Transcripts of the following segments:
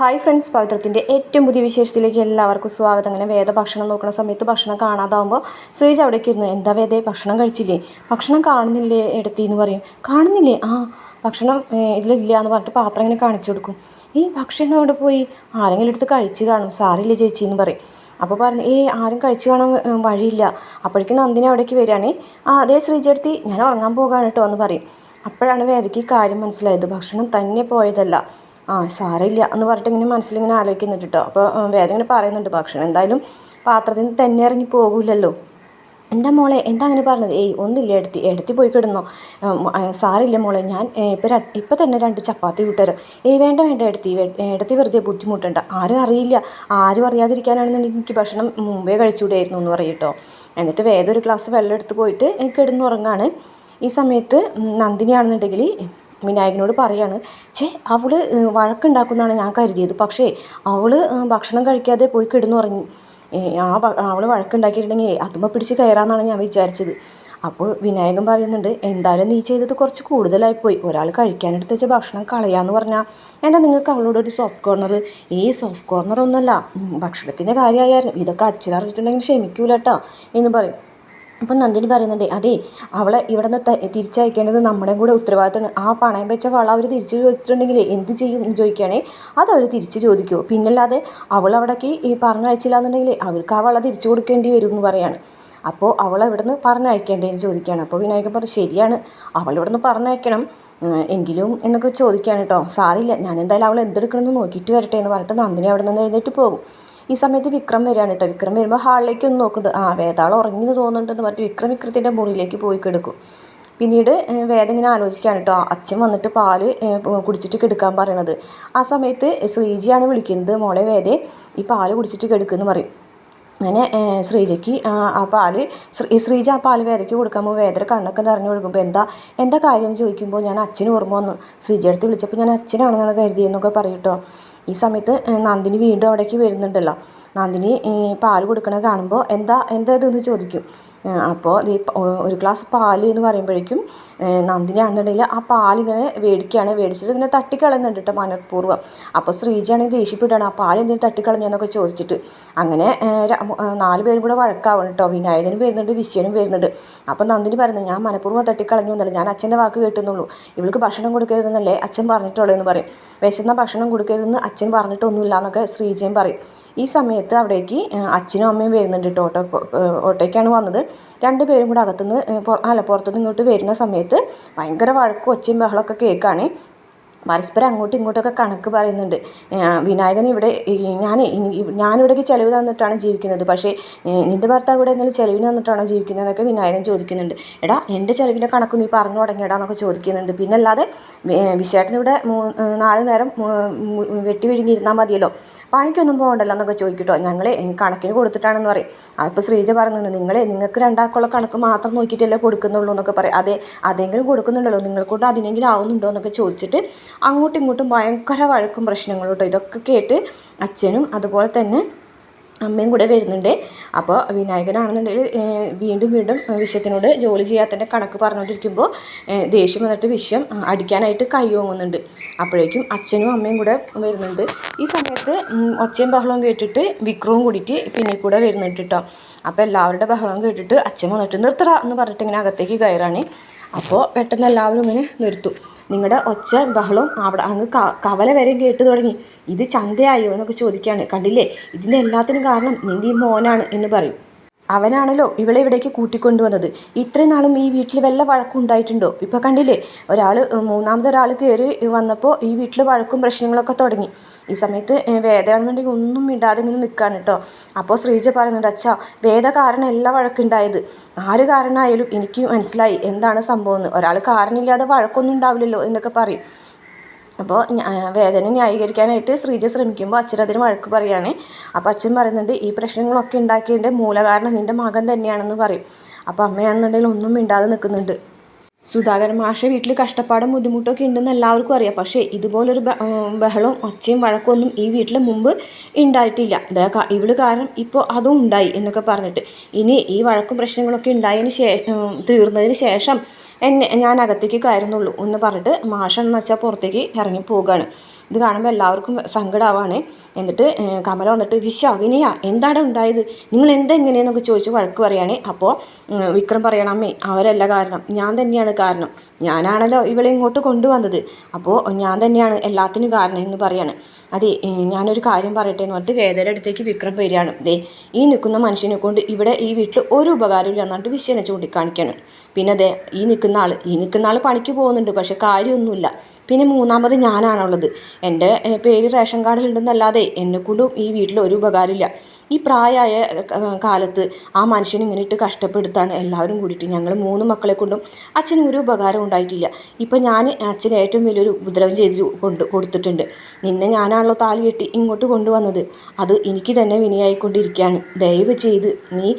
Hi friends പവിത്രത്തിന്റെ ഏറ്റവും പുതിയ വിശേഷത്തിലേക്ക് എല്ലാവർക്കും സ്വാഗതം. അങ്ങനെ വേദ ഭക്ഷണം നോക്കുന്ന സമയത്ത് ഭക്ഷണം കാണാതാവുമ്പോൾ ശ്രീജ അവിടേക്ക് ഇരുന്നു എന്താ വേദ ഭക്ഷണം കഴിച്ചില്ലേ? ഭക്ഷണം കാണുന്നില്ലേ? എടുത്തി എന്ന് പറയും. കാണുന്നില്ലേ? ആ ഭക്ഷണം ഇതിലില്ല എന്ന് പറഞ്ഞിട്ട് പാത്രം ഇങ്ങനെ കാണിച്ചു കൊടുക്കും. ഈ ഭക്ഷണം അവിടെ പോയി? ആരെങ്കിലും എടുത്ത് കഴിച്ച് കാണും. സാറില്ലേ ചേച്ചി എന്ന് പറയും. അപ്പോൾ പറഞ്ഞു ഏ ആരും കഴിച്ചു കാണാൻ വഴിയില്ല. അപ്പോഴേക്കും നന്ദിനി അവിടേക്ക് വരികയാണേ. ആ അതേ ശ്രീജടുത്തി ഞാൻ ഉറങ്ങാൻ പോകാണ് കേട്ടോ എന്ന് പറയും. അപ്പോഴാണ് വേദയ്ക്ക് കാര്യം മനസ്സിലായത്. ഭക്ഷണം തന്നെ പോയതല്ല. ആ സാരമില്ല എന്ന് പറഞ്ഞിട്ട് ഇങ്ങനെ മനസ്സിലിങ്ങനെ ആലോചിക്കുന്നുണ്ട് കേട്ടോ. അപ്പോൾ വേദന ഇങ്ങനെ പറയുന്നുണ്ട് ഭക്ഷണം എന്തായാലും പാത്രത്തിൽ നിന്ന് തന്നെ ഇറങ്ങി പോകില്ലല്ലോ എന്റെ മോളെ എന്താ അങ്ങനെ പറഞ്ഞത്? ഏയ് ഒന്നില്ല എടുത്തി എടുത്തി പോയി കിടന്നോ. സാറില്ല മോളെ ഞാൻ ഇപ്പോൾ ഇപ്പം തന്നെ രണ്ട് ചപ്പാത്തി കൂട്ടരും ഏയ് വേണ്ട വേണ്ട എടുത്തി എടുത്തി വെറുതെ ബുദ്ധിമുട്ടണ്ട. ആരും അറിയില്ല. ആരും അറിയാതിരിക്കാനാണെന്നുണ്ടെങ്കിൽ എനിക്ക് ഭക്ഷണം മുമ്പേ കഴിച്ചുകൂടായിരുന്നു എന്ന് പറയട്ടോ എന്നിട്ട് വേദം ഒരു ഗ്ലാസ് വെള്ളം എടുത്ത് പോയിട്ട് കിടന്നുറങ്ങാണ്. ഈ സമയത്ത് നന്ദിനി നന്ദിനിയാണെന്നുണ്ടെങ്കിൽ വിനായകനോട് പറയാണ് ചേ അവൾ വഴക്കുണ്ടാക്കുന്നതാണ് ഞാൻ കരുതിയത്. പക്ഷേ അവൾ ഭക്ഷണം കഴിക്കാതെ പോയി കിടന്നുറങ്ങി. ആ അവൾ വഴക്കുണ്ടാക്കിയിട്ടുണ്ടെങ്കിൽ അതുമ്മ പിടിച്ച് കയറാമെന്നാണ് ഞാൻ വിചാരിച്ചത്. അപ്പോൾ വിനായകൻ പറയുന്നുണ്ട് എന്തായാലും നീ ചെയ്തത് കുറച്ച് കൂടുതലായിപ്പോയി. ഒരാൾ കഴിക്കാനെടുത്ത് വെച്ച ഭക്ഷണം കളയാന്ന് പറഞ്ഞാൽ എന്താ നിങ്ങൾക്ക് അവളോട് ഒരു സോഫ്റ്റ് കോർണർ ഈ സോഫ്റ്റ് കോർണർ ഒന്നുമല്ല ഭക്ഷണത്തിന്റെ കാര്യമായാലും. ഇതൊക്കെ അച്ഛനറിഞ്ഞിട്ടുണ്ടെങ്കിൽ ക്ഷമിക്കൂല കേട്ടോ എന്ന് പറയും. അപ്പം നന്ദിനി പറയുന്നുണ്ട് അതെ അവളെ ഇവിടെ നിന്ന് തിരിച്ചയക്കേണ്ടത് നമ്മുടെ കൂടെ ഉത്തരവാദിത്തമാണ്. ആ പണയം വെച്ച വള അവർ തിരിച്ചു ചോദിച്ചിട്ടുണ്ടെങ്കിൽ എന്ത് ചെയ്യും? എന്ന് ചോദിക്കുകയാണേ അത് അവർ തിരിച്ചു ചോദിക്കുമോ പിന്നല്ലാതെ അവൾ അവിടേക്ക് ഈ പറഞ്ഞയച്ചില്ല എന്നുണ്ടെങ്കിൽ അവർക്ക് ആ വള തിരിച്ചു കൊടുക്കേണ്ടി വരും എന്ന് പറയാണ്. അപ്പോൾ അവളെ ഇവിടെ നിന്ന് പറഞ്ഞയക്കേണ്ടതെന്ന് ചോദിക്കുകയാണ്. അപ്പോൾ വിനായകൻ പറഞ്ഞു ശരിയാണ്. അവൾ ഇവിടെ നിന്ന് പറഞ്ഞയക്കണം എങ്കിലും എന്നൊക്കെ ചോദിക്കുകയാണ് കേട്ടോ. സാറില്ല ഞാൻ എന്തായാലും അവൾ എന്തെടുക്കണമെന്ന് നോക്കിയിട്ട് വരട്ടെ എന്ന് പറഞ്ഞിട്ട് നന്ദിനി അവിടെ നിന്ന് എഴുന്നേറ്റ് പോകും. ഈ സമയത്ത് വിക്രം വരികയാണ് കേട്ടോ. വിക്രം വരുമ്പോൾ ഹാളിലേക്ക് ഒന്ന് നോക്കുന്നുണ്ട് ആ വേതാളം ഉറങ്ങിന്ന് തോന്നുന്നുണ്ടെന്ന് പറഞ്ഞിട്ട് വിക്രം വിക്രത്തിന്റെ മുറിയിലേക്ക് പോയി കിടക്കും. പിന്നീട് വേദം ഇങ്ങനെ ആലോചിക്കുകയാണ് കേട്ടോ. അച്ഛൻ വന്നിട്ട് പാൽ കുടിച്ചിട്ട് കെടുക്കാൻ പറയണത്. ആ സമയത്ത് ശ്രീജിയാണ് വിളിക്കുന്നത്. മോളെ വേദേ ഈ പാൽ കുടിച്ചിട്ട് കെടുക്കുമെന്ന് പറയും. അങ്ങനെ ശ്രീജയ്ക്ക് ആ പാൽ ശ്രീ ശ്രീജ ആ പാൽ വേദയ്ക്ക് കൊടുക്കുമ്പോൾ വേദര കണ്ണൊക്കെ നിറഞ്ഞു കൊടുക്കുമ്പോൾ എന്താ എന്താ കാര്യം ചോദിക്കുമ്പോൾ ഞാൻ അച്ഛന് ഓർമ്മ വന്നു. ശ്രീജയടുത്ത് വിളിച്ചപ്പോൾ ഞാൻ അച്ഛനാണെന്നാണ് കരുതിയെന്നൊക്കെ പറയും കേട്ടോ. ഈ സമയത്ത് നന്ദിനി വീണ്ടും അവിടേക്ക് വരുന്നുണ്ടല്ലോ. നന്ദിനി പാൽ കൊടുക്കണത് കാണുമ്പോൾ എന്താ എന്താ ഇതെന്ന് ചോദിക്കും. അപ്പോൾ ഈ ഒരു ഗ്ലാസ് പാൽ എന്ന് പറയുമ്പോഴേക്കും നന്ദിനി ആണെന്നുണ്ടെങ്കിൽ ആ പാലിങ്ങനെ മേടിക്കുകയാണ് മേടിച്ചിട്ട് ഇങ്ങനെ തട്ടിക്കളയുന്നുണ്ട് കേട്ടോ മനഃപൂർവം. അപ്പോൾ ശ്രീജയാണെങ്കിൽ ദേഷ്യപ്പെടുകയാണ് ആ പാൽ എന്തെങ്കിലും തട്ടിക്കളഞ്ഞെന്നൊക്കെ ചോദിച്ചിട്ട്. അങ്ങനെ നാല് പേരും കൂടെ വഴക്കാവണം കേട്ടോ വിനായകനും വരുന്നുണ്ട് വിശ്വനും വരുന്നുണ്ട്. അപ്പോൾ നന്ദിനി പറയുന്നത് ഞാൻ മനഃപൂർവം തട്ടിക്കളഞ്ഞു എന്നല്ല. ഞാൻ അച്ഛന്റെ വാക്ക് കേട്ടുന്നുള്ളൂ. ഇവൾക്ക് ഭക്ഷണം കൊടുക്കരുതെന്നല്ലേ അച്ഛൻ പറഞ്ഞിട്ടുള്ളൂ എന്ന് പറയും. വിശന്ന ഭക്ഷണം കൊടുക്കരുതെന്ന് അച്ഛൻ പറഞ്ഞിട്ടൊന്നുമില്ല എന്നൊക്കെ ശ്രീജയും പറയും. ഈ സമയത്ത് അവിടേക്ക് അച്ഛനും അമ്മയും വരുന്നുണ്ട് കേട്ടോ ഓട്ടോ ഓട്ടോയ്ക്കാണ് വന്നത്. രണ്ടുപേരും കൂടെ അകത്തുനിന്ന് അല്ല പുറത്തുനിന്ന് ഇങ്ങോട്ട് വരുന്ന സമയത്ത് ഭയങ്കര വഴക്കും ഒച്ചയും ബഹളമൊക്കെ കേൾക്കുകയാണ് പരസ്പരം അങ്ങോട്ടും ഇങ്ങോട്ടൊക്കെ കണക്ക് പറയുന്നുണ്ട്. വിനായകൻ ഇവിടെ ഞാൻ ഞാനിവിടേക്ക് ചിലവ് തന്നിട്ടാണ് ജീവിക്കുന്നത്. പക്ഷേ നിന്റെ ഭർത്താവ് ഇവിടെ എന്തെങ്കിലും ചിലവിന് തന്നിട്ടാണോ ജീവിക്കുന്നതെന്നൊക്കെ വിനായകൻ ചോദിക്കുന്നുണ്ട്. എടാ എന്റെ ചിലവിന്റെ കണക്ക് നീ പറഞ്ഞു തുടങ്ങിയടാ എന്നൊക്കെ ചോദിക്കുന്നുണ്ട് പിന്നെ അല്ലാതെ വിശേഷനിവിടെ നാല് നേരം വെട്ടി വിഴുങ്ങിയിരുന്നാൽ മതിയല്ലോ. പണിക്കൊന്നും പോകണ്ടല്ലോ എന്നൊക്കെ ചോദിക്കട്ടോ. ഞങ്ങൾ കണക്കിന് കൊടുത്തിട്ടാണെന്ന് പറയും. അപ്പോൾ ശ്രീജ പറയുന്നുണ്ട് നിങ്ങൾ നിങ്ങൾക്ക് രണ്ടാക്കുള്ള കണക്ക് മാത്രം നോക്കിയിട്ടല്ലേ കൊടുക്കുന്നുള്ളൂ എന്നൊക്കെ പറയും. അതെ അതെങ്കിലും കൊടുക്കുന്നുണ്ടല്ലോ. നിങ്ങൾക്കൊണ്ട് അതിനെങ്കിലും ആവുന്നുണ്ടോ എന്നൊക്കെ ചോദിച്ചിട്ട് അങ്ങോട്ടും ഇങ്ങോട്ടും ഭയങ്കര വഴക്കും പ്രശ്നങ്ങളും കേട്ടോ. ഇതൊക്കെ കേട്ട് അച്ഛനും അതുപോലെ തന്നെ അമ്മയും കൂടെ വരുന്നുണ്ട്. അപ്പോൾ വിനായകനാണെന്നുണ്ടെങ്കിൽ വീണ്ടും വീണ്ടും വിശ്വത്തിനോട് ജോലി ചെയ്യാത്തതിന്റെ കണക്ക് പറഞ്ഞുകൊണ്ടിരിക്കുമ്പോൾ ദേഷ്യം വന്നിട്ട് വിശ്വം അടിക്കാനായിട്ട് കൈ ഓങ്ങുന്നുണ്ട്. അപ്പോഴേക്കും അച്ഛനും അമ്മയും കൂടെ വരുന്നുണ്ട്. ഈ സമയത്ത് ഒച്ചയും ബഹളവും കേട്ടിട്ട് വിക്രവും കൂടിയിട്ട് പിന്നെ കൂടെ വരുന്നുണ്ട് കേട്ടോ. അപ്പോൾ എല്ലാവരുടെ ബഹളവും കേട്ടിട്ട് അച്ഛൻ വന്നിട്ട് നിർത്തട എന്ന് പറഞ്ഞിട്ട് ഇങ്ങനെ അകത്തേക്ക് കയറാണ്. അപ്പോൾ പെട്ടെന്ന് എല്ലാവരും ഇങ്ങനെ നിർത്തും. നിങ്ങളുടെ ഒച്ച ബഹളവും അവിടെ അങ്ങ് കവല വരെ കേട്ട് തുടങ്ങി. ഇത് ചന്തയായോ എന്നൊക്കെ ചോദിക്കുകയാണ് കണ്ടില്ലേ? ഇതിന്റെ എല്ലാത്തിനും കാരണം നിന്റെ ഈ മോനാണ് എന്ന് പറയും. അവനാണല്ലോ ഇവളെ ഇവിടേക്ക് കൂട്ടിക്കൊണ്ടുവന്നത്. ഇത്രയും നാളും ഈ വീട്ടിൽ വല്ല വഴക്കും ഉണ്ടായിട്ടുണ്ടോ? ഇപ്പോൾ കണ്ടില്ലേ ഒരാൾ മൂന്നാമതൊരാൾ കയറി വന്നപ്പോൾ ഈ വീട്ടിൽ വഴക്കും പ്രശ്നങ്ങളൊക്കെ തുടങ്ങി. ഈ സമയത്ത് വേദയാണെന്നുണ്ടെങ്കിൽ ഒന്നും ഇടാതെ ഇങ്ങനെ നിൽക്കുകയാണ് കേട്ടോ അപ്പോൾ ശ്രീജ പറയുന്നുണ്ട് അച്ഛാ വേദ കാരണം എല്ലാ വഴക്കുണ്ടായത് ആര് കാരണമായാലും എനിക്ക് മനസ്സിലായി എന്താണ് സംഭവം എന്ന്. ഒരാൾ കാരണമില്ലാതെ വഴക്കൊന്നും ഉണ്ടാവില്ലല്ലോ എന്നൊക്കെ പറയും. അപ്പോൾ വേദന ന്യായീകരിക്കാനായിട്ട് ശ്രീജ ശ്രമിക്കുമ്പോൾ അച്ഛൻ അതിന് വഴക്ക് പറയുകയാണ് അപ്പോൾ അച്ഛൻ പറയുന്നുണ്ട് ഈ പ്രശ്നങ്ങളൊക്കെ ഉണ്ടാക്കിയതിന്റെ മൂലകാരണം നിന്റെ മകൻ തന്നെയാണെന്ന് പറയും. അപ്പോൾ അമ്മയാണെന്നുണ്ടെങ്കിൽ ഒന്നും മിണ്ടാതെ നിൽക്കുന്നുണ്ട്. സുധാകരൻ മാഷ വീട്ടിൽ കഷ്ടപ്പാടും ബുദ്ധിമുട്ടൊക്കെ ഉണ്ടെന്ന് എല്ലാവർക്കും അറിയാം. പക്ഷേ ഇതുപോലൊരു ബഹളവും അച്ഛയും വഴക്കൊന്നും ഈ വീട്ടിൽ മുമ്പ് ഉണ്ടായിട്ടില്ല. ഇവൾ കാരണം ഇപ്പോൾ അതും ഉണ്ടായി എന്നൊക്കെ പറഞ്ഞിട്ട്. ഇനി ഈ വഴക്കും പ്രശ്നങ്ങളൊക്കെ ഉണ്ടായതിന് ശേ തീർന്നതിന് ശേഷം എന്നെ ഞാൻ അകത്തേക്ക് കയറുന്നുള്ളൂ എന്ന് പറഞ്ഞിട്ട് മാഷെന്ന് വെച്ചാൽ പുറത്തേക്ക് ഇറങ്ങി പോവുകയാണ് ഇത് കാണുമ്പോൾ എല്ലാവർക്കും സങ്കടമാവാണ് എന്നിട്ട് കമല വന്നിട്ട് വിശ്വ വിനയ എന്താണ് ഉണ്ടായത്? നിങ്ങൾ എന്താ ഇങ്ങനെയെന്നൊക്കെ ചോദിച്ച് വഴക്ക് പറയുകയാണ് അപ്പോൾ വിക്രം പറയണം അമ്മേ അവരല്ല കാരണം. ഞാൻ തന്നെയാണ് കാരണം. ഞാനാണല്ലോ ഇവളെ ഇങ്ങോട്ട് കൊണ്ടുവന്നത്. അപ്പോൾ ഞാൻ തന്നെയാണ് എല്ലാത്തിനും കാരണം എന്ന് പറയാണ്. അതെ ഞാനൊരു കാര്യം പറയട്ടെ എന്ന് പറഞ്ഞിട്ട് വേദയുടെ അടുത്തേക്ക് വിക്രം വരികയാണ്. ദേ ഈ നിൽക്കുന്ന മനുഷ്യനെ കൊണ്ട് ഇവിടെ ഈ വീട്ടിൽ ഒരു ഉപകാരമില്ല എന്നിട്ട് വിശ്വനെ ചൂണ്ടിക്കാണിക്കാണ്. പിന്നെ അതെ ഈ നിൽക്കുന്ന ആൾ ഈ നിൽക്കുന്ന ആൾ പണിക്ക് പോകുന്നുണ്ട് പക്ഷെ കാര്യമൊന്നുമില്ല. പിന്നെ മൂന്നാമത് ഞാനാണുള്ളത്. എന്റെ പേര് റേഷൻ കാർഡിലുണ്ടെന്നല്ലാതെ എന്നെക്കൊണ്ടും ഈ വീട്ടിൽ ഒരു ഉപകാരമില്ല. ഈ പ്രായമായ കാലത്ത് ആ മനുഷ്യനെ ഇങ്ങനെ ഇട്ട് കഷ്ടപ്പെടുത്താണ് എല്ലാവരും കൂടിയിട്ട് ഞങ്ങൾ മൂന്ന് മക്കളെ കൊണ്ടും അച്ഛന് ഒരു ഉപകാരം ഉണ്ടായിട്ടില്ല. ഇപ്പം ഞാൻ അച്ഛന് ഏറ്റവും വലിയൊരു ഉപദ്രവം ചെയ്ത് കൊണ്ട് കൊടുത്തിട്ടുണ്ട്. നിന്നെ ഞാനാണല്ലോ താലി കെട്ടി ഇങ്ങോട്ട് കൊണ്ടുവന്നത്. അത് എനിക്ക് തന്നെ വിനയായിക്കൊണ്ടിരിക്കുകയാണ്. ദയവ് ചെയ്ത് നീ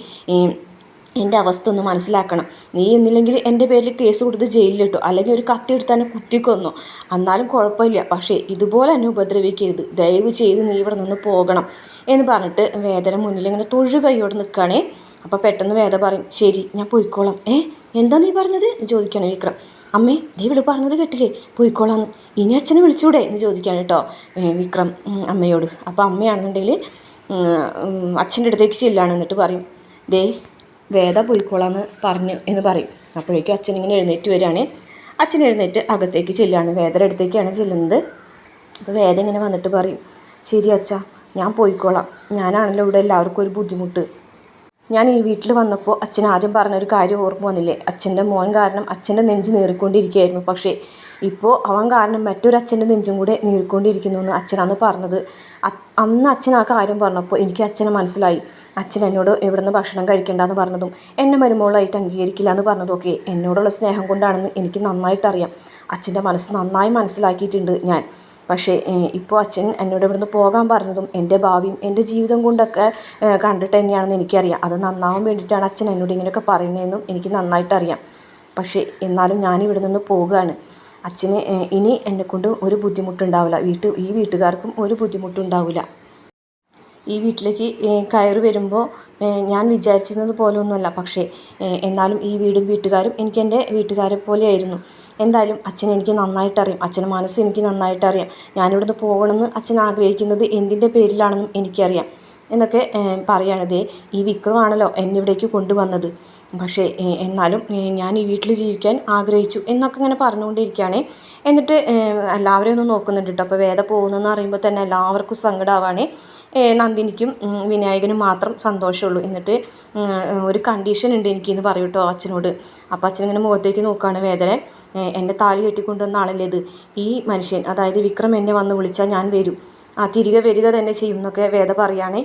എന്റെ അവസ്ഥ ഒന്ന് മനസ്സിലാക്കണം. നീ എന്നില്ലെങ്കിൽ എന്റെ പേരിൽ കേസ് കൊടുത്ത് ജയിലിലിട്ടു അല്ലെങ്കിൽ ഒരു കത്തി എടുത്ത് തന്നെ കുത്തിക്കൊന്നു. എന്നാലും കുഴപ്പമില്ല. പക്ഷേ ഇതുപോലെ എന്നെ ഉപദ്രവിക്കരുത്. ദയവ് ചെയ്ത് നീ ഇവിടെ നിന്ന് പോകണം എന്ന് പറഞ്ഞിട്ട് വേദന മുന്നിൽ ഇങ്ങനെ തൊഴു കൈയോടെ നിൽക്കുകയാണേ അപ്പോൾ പെട്ടെന്ന് വേദ പറയും ശരി ഞാൻ പോയിക്കോളാം. ഏ? എന്താ നീ പറഞ്ഞത്? എന്ന് ചോദിക്കണം വിക്രം. അമ്മേ നീ വിളി പറഞ്ഞത് കേട്ടില്ലേ? പോയിക്കോളാന്ന്. ഇനി അച്ഛനെ വിളിച്ചൂടെ? എന്ന് ചോദിക്കാണ് കേട്ടോ വിക്രം അമ്മയോട്. അപ്പോൾ അമ്മയാണെന്നുണ്ടെങ്കിൽ അച്ഛന്റെ അടുത്തേക്ക് ചെല്ലാണ് എന്നിട്ട് പറയും ദേ വേദ പോയിക്കോളാന്ന് പറഞ്ഞു എന്ന് പറയും. അപ്പോഴേക്കും അച്ഛൻ ഇങ്ങനെ എഴുന്നേറ്റ് വരികയാണ്. അച്ഛൻ എഴുന്നേറ്റ് അകത്തേക്ക് ചെല്ലുകയാണ്. വേദയുടെ അടുത്തേക്കാണ് ചെല്ലുന്നത്. അപ്പോൾ വേദ ഇങ്ങനെ വന്നിട്ട് പറയും ശരി അച്ഛാ ഞാൻ പോയിക്കോളാം. ഞാനാണല്ലോ ഇവിടെ എല്ലാവർക്കും ഒരു ബുദ്ധിമുട്ട്. ഞാൻ ഈ വീട്ടിൽ വന്നപ്പോൾ അച്ഛൻ ആദ്യം പറഞ്ഞൊരു കാര്യം ഓർമ്മ വന്നില്ലേ? അച്ഛന്റെ മോൻ കാരണം അച്ഛന്റെ നെഞ്ച് നീറിക്കൊണ്ടിരിക്കുകയായിരുന്നു. പക്ഷേ ഇപ്പോൾ അവൻ കാരണം മറ്റൊരു അച്ഛന്റെ നെഞ്ചും കൂടെ നീറിക്കൊണ്ടിരിക്കുന്നു എന്ന് അച്ഛനാണ് പറഞ്ഞത്. അന്ന് അച്ഛൻ ആ കാര്യം പറഞ്ഞപ്പോൾ എനിക്ക് അച്ഛനെ മനസ്സിലായി. അച്ഛൻ എന്നോട് എവിടുന്ന് ഭക്ഷണം കഴിക്കേണ്ടെന്ന് പറഞ്ഞതും എന്നെ മരുമോളായിട്ട് അംഗീകരിക്കില്ല എന്ന് പറഞ്ഞതൊക്കെ എന്നോടുള്ള സ്നേഹം കൊണ്ടാണെന്ന് എനിക്ക് നന്നായിട്ടറിയാം. അച്ഛന്റെ മനസ്സ് നന്നായി മനസ്സിലാക്കിയിട്ടുണ്ട് ഞാൻ. പക്ഷേ ഇപ്പോൾ അച്ഛൻ എന്നോട് ഇവിടുന്ന് പോകാൻ പറഞ്ഞതും എന്റെ ഭാവിയും എന്റെ ജീവിതം കൊണ്ടൊക്കെ കണ്ടിട്ട് തന്നെയാണെന്ന് എനിക്കറിയാം. അത് നന്നാവാൻ വേണ്ടിയിട്ടാണ് അച്ഛൻ എന്നോട് ഇങ്ങനെയൊക്കെ പറയുന്നതെന്നും എനിക്ക് നന്നായിട്ടറിയാം. പക്ഷേ എന്നാലും ഞാൻ ഇവിടെ നിന്ന് പോവുകയാണ് അച്ഛന് ഇനി എന്നെക്കൊണ്ട് ഒരു ബുദ്ധിമുട്ടുണ്ടാവില്ല. വീട്ട് ഈ വീട്ടുകാർക്കും ഒരു ബുദ്ധിമുട്ടുണ്ടാവില്ല. ഈ വീട്ടിലേക്ക് കയറി വരുമ്പോൾ ഞാൻ വിചാരിച്ചിരുന്നത് പോലെ ഒന്നുമല്ല. പക്ഷേ എന്നാലും ഈ വീടും വീട്ടുകാരും എനിക്ക് എന്റെ വീട്ടുകാരെ പോലെയായിരുന്നു. എന്തായാലും അച്ഛൻ എനിക്ക് നന്നായിട്ടറിയാം. അച്ഛന്റെ മനസ്സ് എനിക്ക് നന്നായിട്ടറിയാം. ഞാനിവിടുന്ന് പോകണമെന്ന് അച്ഛൻ ആഗ്രഹിക്കുന്നത് എന്തിന്റെ പേരിലാണെന്നും എനിക്കറിയാം. എന്നൊക്കെ പറയുകയാണിത് ഈ വിക്രമാണല്ലോ എന്നെ ഇവിടേക്ക് കൊണ്ടുവന്നത്. പക്ഷേ എന്നാലും ഞാൻ ഈ വീട്ടിൽ ജീവിക്കാൻ ആഗ്രഹിച്ചു എന്നൊക്കെ ഇങ്ങനെ പറഞ്ഞുകൊണ്ടിരിക്കുകയാണ്. എന്നിട്ട് എല്ലാവരെയും ഒന്ന് നോക്കുന്നുണ്ട് കേട്ടോ. അപ്പോൾ വേദ പോകുന്നതെന്ന് അറിയുമ്പോൾ തന്നെ എല്ലാവർക്കും സങ്കടമാവാണ് നന്ദിനിക്കും വിനായകനും മാത്രം സന്തോഷമുള്ളൂ. എന്നിട്ട് ഒരു കണ്ടീഷൻ ഉണ്ട് എനിക്കെന്ന് പറയൂട്ടോ അച്ഛനോട്. അപ്പോൾ അച്ഛനിങ്ങനെ മുഖത്തേക്ക് നോക്കുകയാണ് വേദന. എന്നെ താലി കെട്ടിക്കൊണ്ടുവന്ന ആളല്ലേ ഇത് ഈ മനുഷ്യൻ അതായത് വിക്രം എന്നെ വന്ന് വിളിച്ചാൽ ഞാൻ വരും. ആ തിരികെ വരിക തന്നെ ചെയ്യും എന്നൊക്കെ വേദ പറയുകയാണേ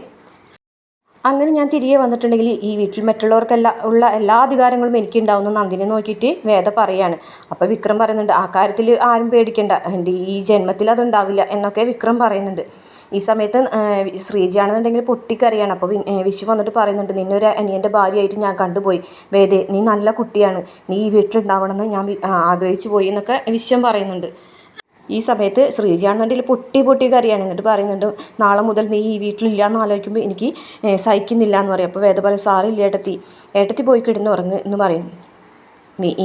അങ്ങനെ ഞാൻ തിരികെ വന്നിട്ടുണ്ടെങ്കിൽ ഈ വീട്ടിൽ മറ്റുള്ളവർക്കെല്ലാം ഉള്ള എല്ലാ അധികാരങ്ങളും എനിക്കുണ്ടാവുന്ന നന്ദിനെ നോക്കിയിട്ട് വേദ പറയാണ്. അപ്പോൾ വിക്രം പറയുന്നുണ്ട് ആ കാര്യത്തിൽ ആരും പേടിക്കണ്ട എന്റെ ഈ ജന്മത്തിൽ അതുണ്ടാവില്ല എന്നൊക്കെ വിക്രം പറയുന്നുണ്ട്. ഈ സമയത്ത് ശ്രീജിയാണെന്നുണ്ടെങ്കിൽ പൊട്ടിക്കറിയാണ്. അപ്പോൾ വിശു വന്നിട്ട് പറയുന്നുണ്ട് നിന്നെ ഒരു അനിയന്റെ ഭാര്യയായിട്ട് ഞാൻ കണ്ടുപോയി. വേദേ നീ നല്ല കുട്ടിയാണ്. നീ ഈ വീട്ടിലുണ്ടാവണമെന്ന് ഞാൻ ആഗ്രഹിച്ചു പോയി എന്നൊക്കെ വിശ്വം പറയുന്നുണ്ട്. ഈ സമയത്ത് ശ്രീജയാണെന്നുണ്ടെങ്കിൽ പൊട്ടി പൊട്ടി കറിയാണ്. എന്നിട്ട് പറയുന്നുണ്ട് നാളെ മുതൽ നീ ഈ വീട്ടിലില്ല എന്ന് ആലോചിക്കുമ്പോൾ എനിക്ക് സഹിക്കുന്നില്ല എന്ന് പറയും. അപ്പോൾ വേദ പറയും സാറില്ല ഏട്ടത്തി. ഏട്ടത്തി പോയി കിടന്ന് ഉറങ്ങ് എന്ന് പറയും.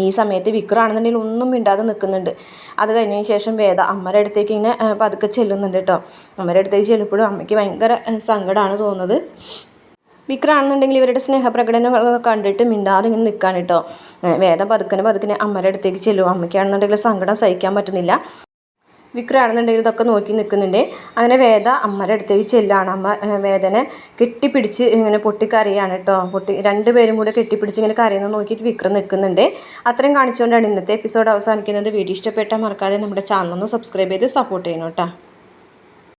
ഈ സമയത്ത് വിക്രാണെന്നുണ്ടെങ്കിൽ ഒന്നും മിണ്ടാതെ നിൽക്കുന്നുണ്ട് അത് കഴിഞ്ഞതിന് ശേഷം വേദ അമ്മയുടെ അടുത്തേക്ക് ഇങ്ങനെ പതുക്കെ ചെല്ലുന്നുണ്ട് കേട്ടോ. അമ്മയുടെ അടുത്തേക്ക് ചെല്ലുമ്പോഴും അമ്മയ്ക്ക് ഭയങ്കര സങ്കടമാണ് തോന്നുന്നത്. വിക്രാണെന്നുണ്ടെങ്കിൽ ഇവരുടെ സ്നേഹപ്രകടനം കണ്ടിട്ട് മിണ്ടാതെ ഇങ്ങനെ നിൽക്കാൻ കേട്ടോ. വേദ പതുക്കനെ പതുക്കനെ അമ്മയുടെ അടുത്തേക്ക് ചെല്ലും. അമ്മയ്ക്കാണെന്നുണ്ടെങ്കിൽ സങ്കടം സഹിക്കാൻ പറ്റുന്നില്ല. വിക്രാണെന്നുണ്ടെങ്കിൽ ഇതൊക്കെ നോക്കി നിൽക്കുന്നുണ്ട്. അങ്ങനെ വേദ അമ്മയുടെ അടുത്തേക്ക് ചെല്ലാണ്. അമ്മ വേദനെ കെട്ടിപ്പിടിച്ച് ഇങ്ങനെ പൊട്ടിക്കറിയാണ് കേട്ടോ. പൊട്ടി രണ്ടുപേരും കൂടെ കെട്ടിപ്പിടിച്ച് ഇങ്ങനെ കരയുന്നത് നോക്കിയിട്ട് വിക്രം നിൽക്കുന്നുണ്ട്. അത്രയും കാണിച്ചുകൊണ്ടാണ് ഇന്നത്തെ എപ്പിസോഡ് അവസാനിക്കുന്നത്. വീഡിയോ ഇഷ്ടപ്പെട്ടാൽ മറക്കാതെ നമ്മുടെ ചാനൽ ഒന്ന് സബ്സ്ക്രൈബ് ചെയ്ത് സപ്പോർട്ട് ചെയ്യണം കേട്ടോ.